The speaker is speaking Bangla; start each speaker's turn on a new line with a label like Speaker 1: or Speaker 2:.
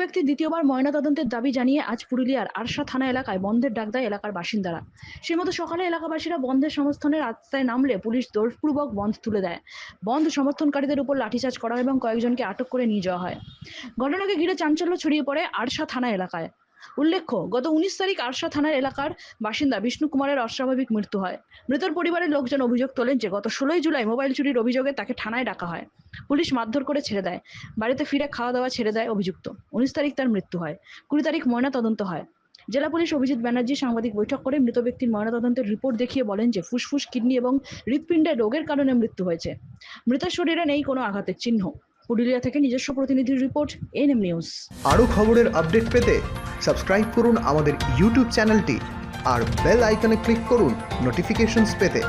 Speaker 1: ব্যক্তির দ্বিতীয়বার ময়নাতদন্তের দাবি জানিয়ে আজ পুরুলিয়ার আরশা থানা এলাকায় বন্ধের ডাক দেয় এলাকার বাসিন্দারা। সেই মতো সকালে এলাকাবাসীরা বন্ধের সমর্থনের রাস্তায় নামলে পুলিশ দোষপূর্বক বন্ধ তুলে দেয়। বন্ধ সমর্থনকারীদের উপর লাঠিচার্জ করা এবং কয়েকজনকে আটক করে নিয়ে যাওয়া হয়। ঘটনাকে ঘিরে চাঞ্চল্য ছড়িয়ে পড়ে আরশা থানা এলাকায়। উল্লেখ্য, গত উনিশ তারিখ আরশা থানার এলাকার বাসিন্দা বিষ্ণু কুমারের অস্বাভাবিক মৃত্যু হয়। মৃতর পরিবারের লোকজন অভিযোগ তোলেন যে, গত ষোলোই জুলাই মোবাইল চুরির অভিযোগে তাকে থানায় ডাকা হয়। পুলিশ মারধর করে ছেড়ে দেয়। বাড়িতে ফিরে খাওয়া দাওয়া ছেড়ে দেয় অভিযুক্ত। উনিশ তারিখ তার মৃত্যু হয়। কুড়ি তারিখ ময়নাতদন্ত হয়। জেলা পুলিশ অভিজিৎ ব্যানার্জি সাংবাদিক বৈঠক করে মৃত ব্যক্তির ময়নাতদন্তের রিপোর্ট দেখিয়ে বলেন যে ফুসফুস, কিডনি এবং হৃৎপিণ্ডের রোগের কারণে মৃত্যু হয়েছে। মৃতের শরীরে নেই কোনো আঘাতের চিহ্ন। পুরুলিয়া থেকে নিজস্ব প্রতিনিধির রিপোর্ট, এনএম নিউজ।
Speaker 2: আরও খবরের আপডেট পেতে সাবস্ক্রাইব করুন আমাদের ইউটিউব চ্যানেলটি আর বেল আইকনে ক্লিক করুন নোটিফিকেশনস পেতে।